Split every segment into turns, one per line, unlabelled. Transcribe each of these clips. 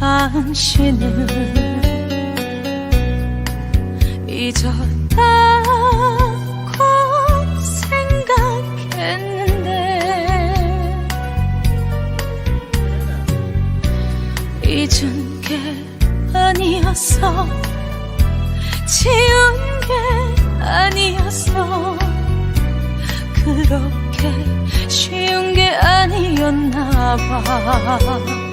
당신을 잊었다고 생각했는데 잊은 게 아니었어 지운 게 아니었어 그렇게 쉬운 게 아니었나 봐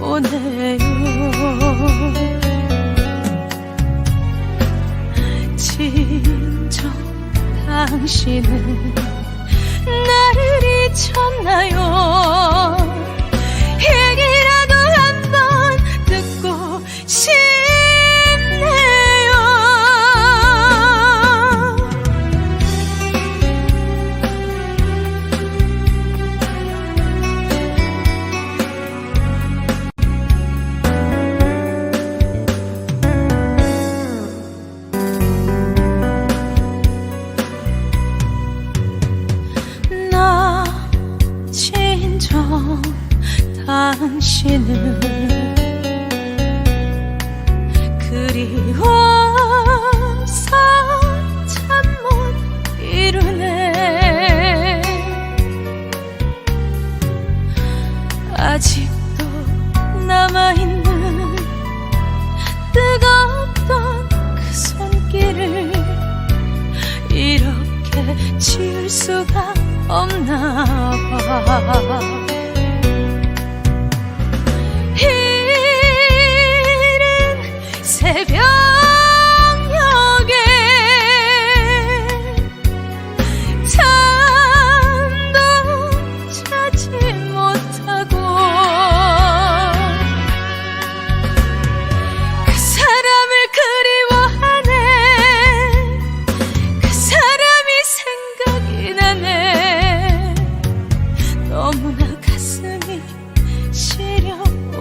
오네요. 진정 당신은 나를 잊혔나요 당신을 그리워서 참 못 이루네. 아직도 남아있는 뜨겁던 그 손길을 이렇게 지울 수가 없나 봐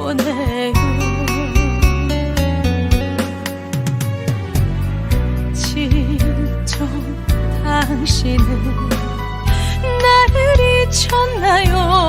보내요. 진정 당신은 나를 잊혔나요?